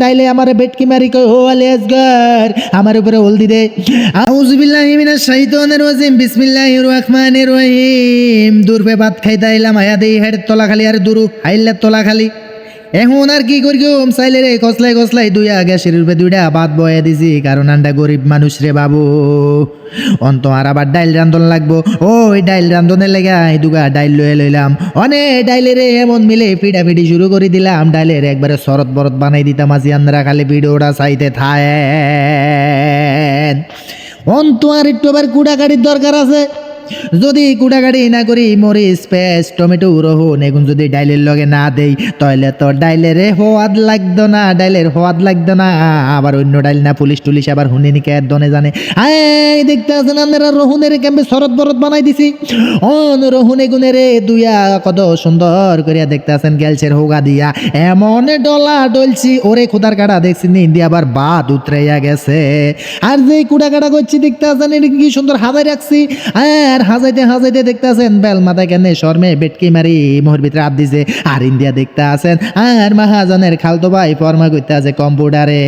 ডাইলে আমার বেটকি মারি কই হো আলে আসগার, আমার উপরে হলদি দে। আউজুবিল্লাহি মিনাশ শাইতানির রাজিম, বিসমিল্লাহির রহমানির রহিম। দূরবে ভাত খাইতে আইলাম আয়া দেই হেড তলা খালি আর দুরু হাইলে তলা খালি এখন আর কি করি গম চাইলে রে, কসলাই কসলাই। দুইয়া গ্যাসের রূপে দুইটা বাদ বয়ে দিছি, কারণ আন্ডা গরিব মানুষ রে বাবু। অন্ত আর আবার ডাইল রান্ধন লাগবো। ও ওই ডাইল রান্ধনের লেগে এই দুগা ডাইল লয়ে লইলাম। অনে ডাইলের এমন মিলে পিটা পিটি শুরু করে দিলাম। ডাইলের একবারে শরৎ বরত বানাই দিতাম আসি আন্দ্রা খালি ভিডিওটা চাইতে থায় অন্ত আর একটু আবার কুড়াকাড়ির দরকার আছে। যদি কুড়াকাড়ি না করি মরিচ পেস্ট টমেটো, রহুন, এগুন যদি ডাইলের লগে না দেই তাহলে তো ডাইলের হোয়াদ লাগতো না, ডাইলের হোয়াদ লাগতো না। আবার অন্য ডাইল না পুলিশ টুলিশ আবার হুনি নিকে দনে জানে। আয় দেখতে আছেন আপনারা, রহুনের ক্যাম্পে শরৎ বরত বানাই দিছি। অন রহুনে গুনে রে দুইয়া কত সুন্দর করিয়া দেখতে আছেন গেলছের হোগা দিয়া। এমন ডলা ডলছি, ওরে খুদার কাটা, দেখছি নি, ইন্ডিয়া আবার বাদ উতরাইয়া গেছে। আর যে কুড়া কাটা করছি, দেখতে আছেন এটা কি সুন্দর হাজাই রাখছি। আর হাজাইতে হাজাইতে দেখতে আছেন বেল মাথায় কেন শর্মে বেটকি মারি মোহর ভিতরে হাত দিছে, আর ইন্ডিয়া দেখতে আছেন আর মাহাজনের খালতো ভাই ফর্মা করতে আছে কম্পিউটারে।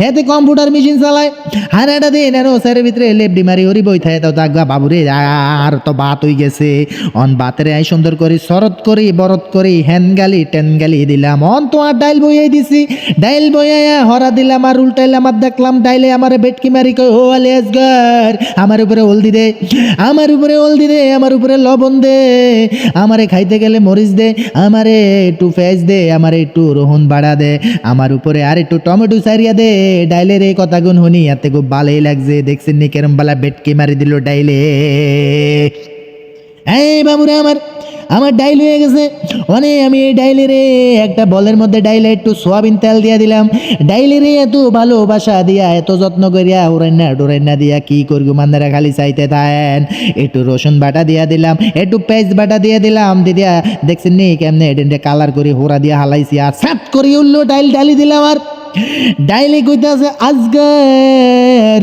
হেতে কম্পিউটার মেশিন চালায়, আর এটা দিন আর ওসারের ভিতরে লেপডি মারি হরি বই থাকে তো দেখবা বাবুরে, আর তো বাত হয়ে গেছে। অন বাতেরে আই সুন্দর করি, শরৎ করি বরত করি হ্যান গালি, টেন গালি দিলাম। অন তো আর ডাইল বইয়াই দিছি, ডাইল বইয়া হরা দিলাম, আর উল্টাইলাম আর দেখলাম, ডাইলে আমার বেটকি মারি কই ও আলে আসগার আমার উপরে হলদি দে, আমার উপরে হলদি দে, আমার উপরে লবণ দে, আমারে খাইতে গেলে মরিচ দে, আমারে একটু ফেস দে, আমারে একটু রোহন বাড়া দে, আমার উপরে আর একটু টমেটো সারিয়া দে, ডাইলের এই কথা গুন শুনি এতে খুব ভালোই লাগছে, দেখছেন নি কেরম বালা বেটকে মারি দিল ডাইলে। এই বাবুরে আমার আমার ডাইল হয়ে গেছে। অনে, আমি এই ডাইলে রে একটা বলের মধ্যে ডাইলে একটু সোয়াবিন তেল দিয়া দিলাম। ডাইলেরে এত ভালোবাসা দিয়া, এত যত্ন করিয়া উড়ান্না ডোরান্না দিয়া কি করব? মান্দারা খালি চাইতে থাকেন। একটু রসুন বাটা দিয়া দিলাম, একটু পেঁয়াজ বাটা দিয়ে দিলাম। দিদিয়া দেখছেন নি কেমনে এটা কালার করে হোরা দিয়া হালাইছি আর সাত করি উঠল ডাইল ডালি দিলাম আর। ডাইলে কইতে আছে আজগর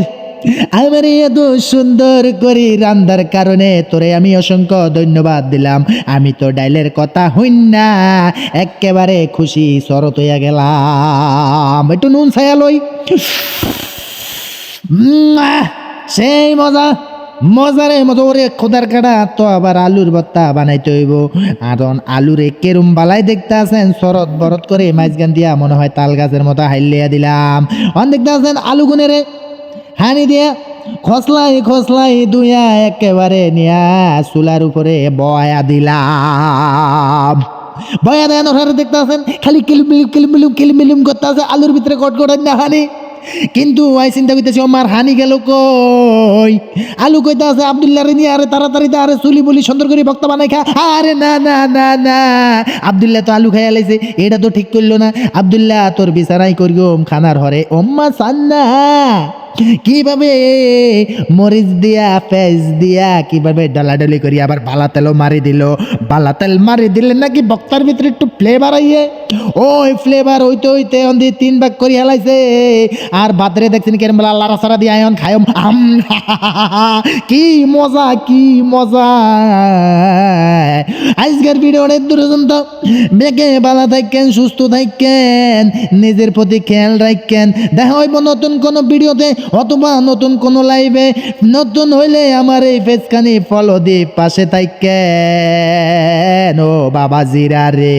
আমার এত সুন্দর করে রান্দার কারণে তোরে আমি অসংখ্য ধন্যবাদ দিলাম। আমি তো ডাইলের কথা হইন না, একেবারে খুশি শরত হইয়া গেলাম। একটু নুন ছায়া লই। সেই মজা। মজারে মতো ওরে খোদার কাটা তো আবার আলুর ভর্তা বানাইতে হইব। আর আলুরে কেরম বালাই দেখতে আছেন শরৎ বরত করে মাঝগান দিয়া মনে হয় তাল গাছের মতো হাইলিয়া দিলাম। অন দেখতে আছেন আলু গুনেরে। হানি দিয়া খসলাই খসলাই দুইয়া একেবারে নিয়া চুলার উপরে বয়া দিলাম। বয়া দেন ওখানে দেখতে আছেন? খালি কিলমিলিম কিলমিলিম কিলমিলিম করতে আছে আলুর ভিতরে কটকটাই না হানি। কিন্তু আই চিন্তা করতেছি আমার হানি গেল কই? আলু কইতে আছে, আবদুল্লাহ রে নিয়ে আরে তাড়াতাড়ি আরে চুলি বলি সুন্দর করে বক্তা বানাই খা। আরে না না না না। আবদুল্লাহ তো আলু খাইয়া লাইছে, এটা তো ঠিক করল না। আবদুল্লাহ তোর বিচারাই করি ওম খানার হরে, ওম্মা সান্না। কীভাবে মরিচ দিয়া পেঁয়াজ দিয়া, কীভাবে ডালাডালি করি, আবার বালা তেলও মারি দিল। বালা তেল মারি দিলে নাকি বক্তার ভিতরে একটু ফ্লেভার আইয়ে। ওই ফ্লেভার হইতে হইতে অন্দি তিন ভাগ করি হেলাইছে। আর বাদরে দেখছেন কেরম বলে আল্লাহ সারা দিয়ে আয়ন খায়ম। আম, কি মজা কি মজা। আজকের ভিডিও অনেক দূরে তো বেগে বালা থাকেন, সুস্থ থাকেন, নিজের প্রতি খেয়াল রাখেন। দেখা হইব নতুন কোনো ভিডিওতে অথবা নতুন কোনো লাইভে। নতুন হইলে আমার এই ফেসখানি ফলো দিয়ে পাশে থাকেন। ও বাবা জিরা রে।